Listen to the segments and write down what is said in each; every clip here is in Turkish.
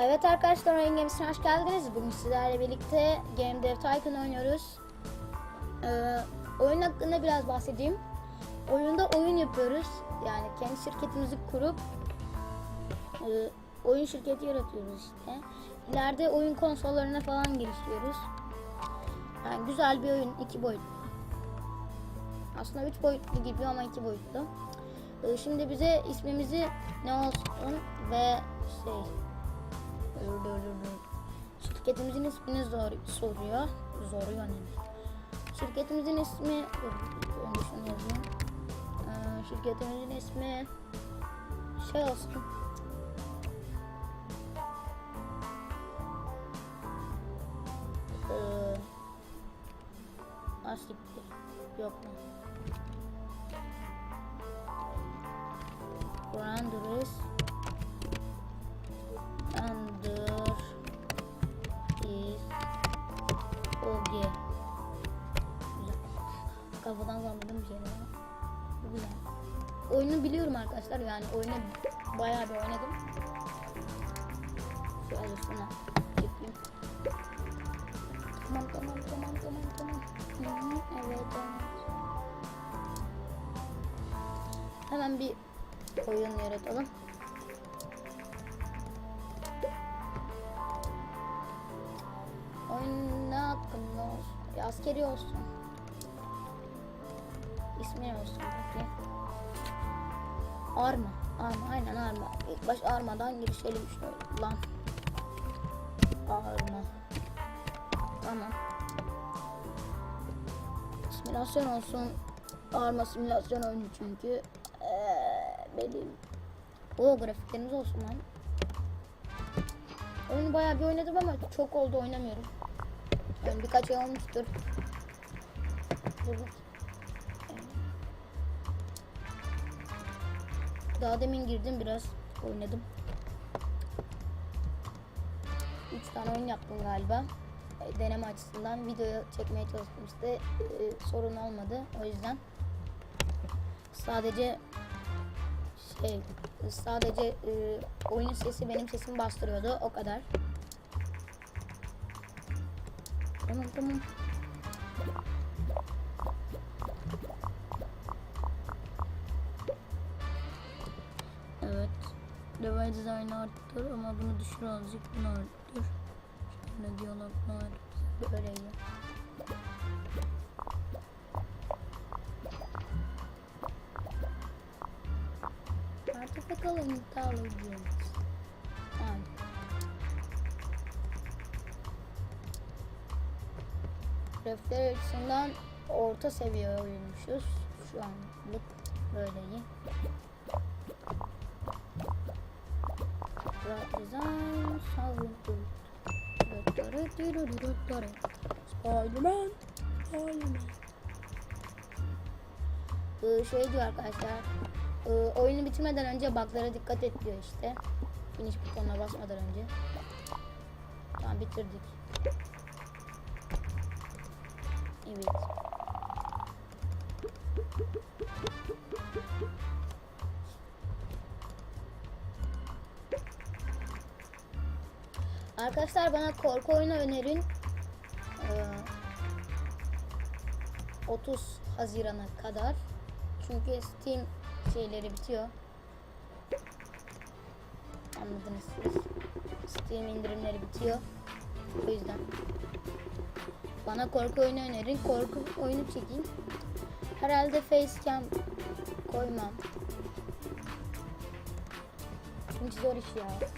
Evet arkadaşlar Oyun Gemisi'ne hoş geldiniz. Bugün sizlerle birlikte Game Dev Tycoon oynuyoruz. Ee, oyun hakkında biraz bahsedeyim. Oyunda oyun yapıyoruz. Yani kendi şirketimizi kurup e, oyun şirketi yaratıyoruz işte. İleride oyun konsollarına falan geliştiriyoruz. Yani güzel bir oyun, iki boyutlu. Aslında üç boyutlu gibi ama iki boyutlu. Ee, şimdi bize ismimizi ne olsun ve şey Dur, dur. Şirketimizin ismini zor, soruyor. Soruyor ne? Şirketimizin ismi... Dur, önce şunu yazayım. Ee, şirketimizin ismi... Şey olsun. Oyunu biliyorum arkadaşlar yani oyunu bayağı bir oynadım. Şöyle şuna yapayım. Tamam tamam tamam tamam tamam. Evet evet. Hemen bir oyun yaratalım. Oyun ne hakkında olsun? Askeri olsun. İsmi olsun peki? Arma. Arma aynen arma. İlk baş armadan girişelim şöyle. Lan. Arma. Tamam. Simülasyon olsun. Arma simülasyon oyunu çünkü. Ee, benim. O grafiklerimiz olsun lan. Oyunu bayağı bir oynadım ama çok oldu oynamıyorum. Yani birkaç ay olmuştur. Dur. Daha demin girdim biraz oynadım. 3 tane oyun yaptım galiba. E, Deneme açısından video çekmeye çalıştım işte e, sorun olmadı o yüzden. Sadece şey sadece e, oyun sesi benim sesimi bastırıyordu o kadar. Tamam tamam. Level design arttır ama bunu düşür azıcık bunu arttır. Şöyle diyaloglar böyle iyi. Artık bakalım intihalacağız. Yani. Refler açısından orta seviye oyunmuşuz. Şu anlık böyle iyi. Design, good. Spiderman, Spiderman. Ee, şey diyor arkadaşlar. e, oyunu bitirmeden önce bug'lara dikkat et diyor işte. Finish butonuna basmadan önce. Tamam bitirdik. Evet. Arkadaşlar bana korku oyunu önerin. Ee, 30 Haziran'a kadar. Çünkü Steam şeyleri bitiyor. Anladınız siz. Steam indirimleri bitiyor. O yüzden. Bana korku oyunu önerin. Korku oyunu çekeyim. Herhalde facecam koymam. Çünkü zor iş ya.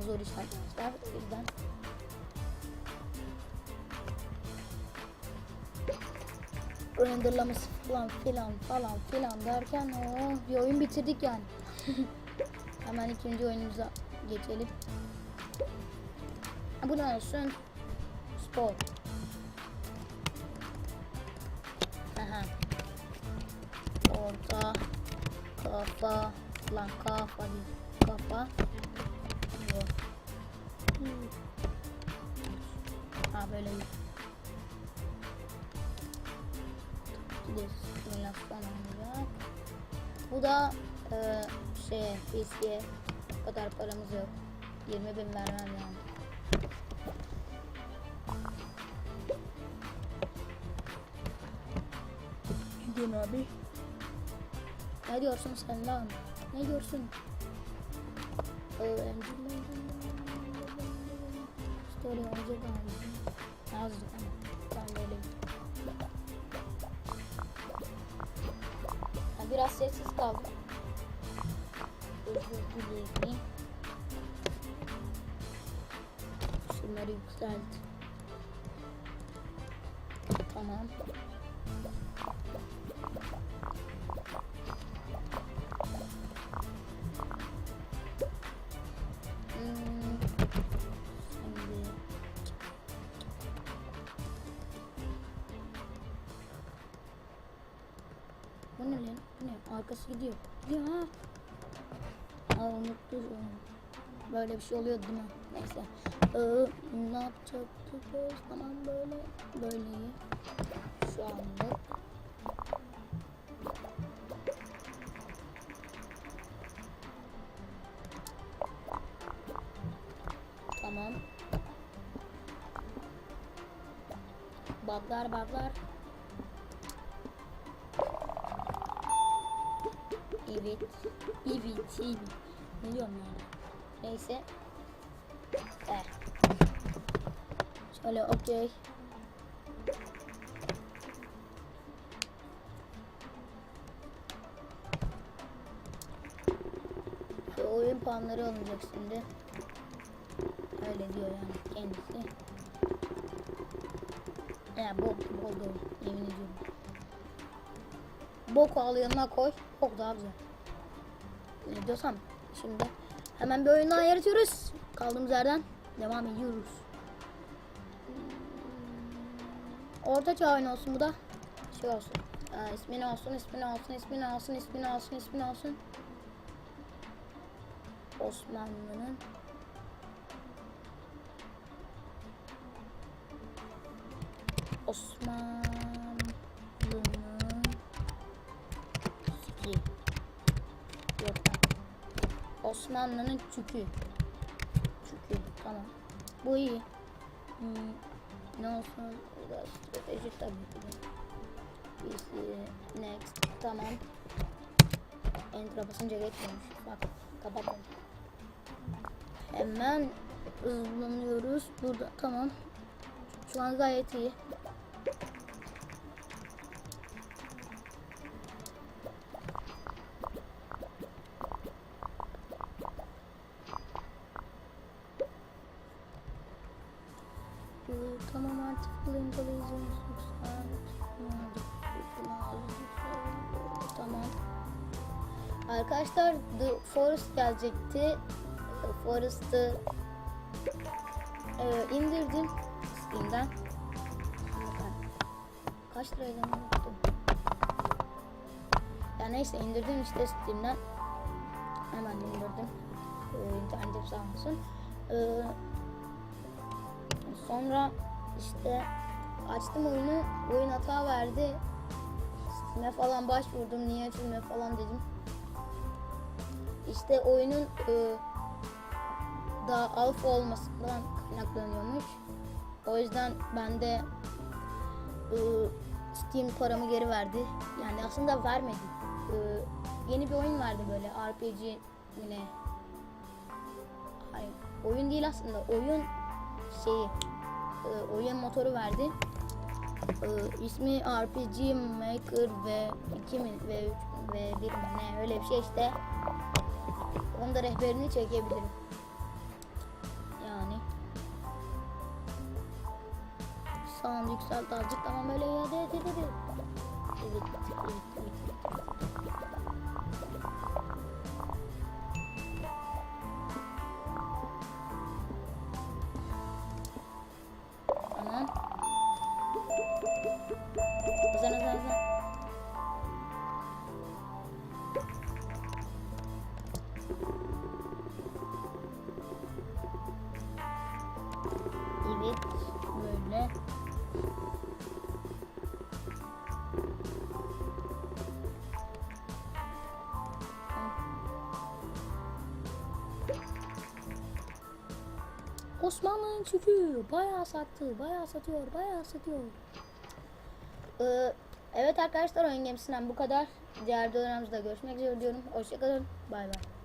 Cidden zor iş arkadaşlar. O yüzden. renderlaması falan filan falan filan derken oh, bir oyun bitirdik yani. Hemen ikinci oyunumuza geçelim. Bu ne olsun? Spor. Aha. Orta kafa lan kafa değil kafa böyle olacak. Bu da e, şey PC'ye o kadar paramız yok. 20 bin vermem yani. Ne diyorsun abi? Ne diyorsun sen lan? Ne diyorsun? Öğrenci Story olacak abi. Yazdık ama. Tam böyle. Ha, biraz sessiz kaldım. Özür dilerim. Şunları yükselt. Tamam. Arkası gidiyor. Ha. Aa unuttum. Böyle bir şey oluyordu değil mi? Neyse. Ee, ne yapacaktık biz? Tamam böyle. Böyle iyi. Şu anlık. Tamam. Baklar baklar. Evet. Evet. evet. Ne diyorum yani? Neyse. Eh. Şöyle okey. Oyun puanları alınacak şimdi. Öyle diyor yani kendisi. Ya bok bok yemin ediyorum. Bok al yanına koy. Bok daha güzel. Diyorsam şimdi hemen bir oyundan yaratıyoruz. Kaldığımız yerden devam ediyoruz. Orta çağ oyunu olsun bu da. Şey olsun. Ee, ismini olsun, ismini olsun, ismini olsun, ismini olsun, ismini olsun. Osmanlı'nın Osmanlı'nın Osmanlı'nın çükü. Çükü. Tamam. Bu iyi. Hmm, ne olsun? Biraz strateji tabii ki. PC, next. Tamam. Enter'a basınca geçmiyormuş. Bak. Kapatalım. Hemen hızlanıyoruz. Burada tamam. Şu an gayet iyi. Blink Tamam. Arkadaşlar The Forest gelecekti. Forest'ı e, indirdim Steam'den. Kaç liraydı unuttum. Ya neyse indirdim işte Steam'den. Hemen indirdim. Ee, internetim sağ olsun. Ee, sonra işte açtım oyunu. Oyun hata verdi. Steam'e falan başvurdum. Niye açılmıyor falan dedim. İşte oyunun e, daha alfa olmasından kaynaklanıyormuş. O yüzden ben de e, Steam paramı geri verdi. Yani aslında vermedi. E, yeni bir oyun verdi böyle RPG yine. Hayır, oyun değil aslında. Oyun şeyi e, oyun motoru verdi. E, ismi RPG Maker ve 2 mi ve 3 ve 1 mi ne öyle bir şey işte. Onu da rehberini çekebilirim. Yani. Sound yükselt azıcık tamam böyle ya de de de. Evet, evet, evet. Hızlan hızlan hızlan. Evet böyle. Osmanlı'nın çükü bayağı sattı, bayağı satıyor, bayağı satıyor. Ee, evet arkadaşlar oyun gemisinden bu kadar. Diğer dönemimizde görüşmek üzere diyorum. Hoşçakalın. Bay bay.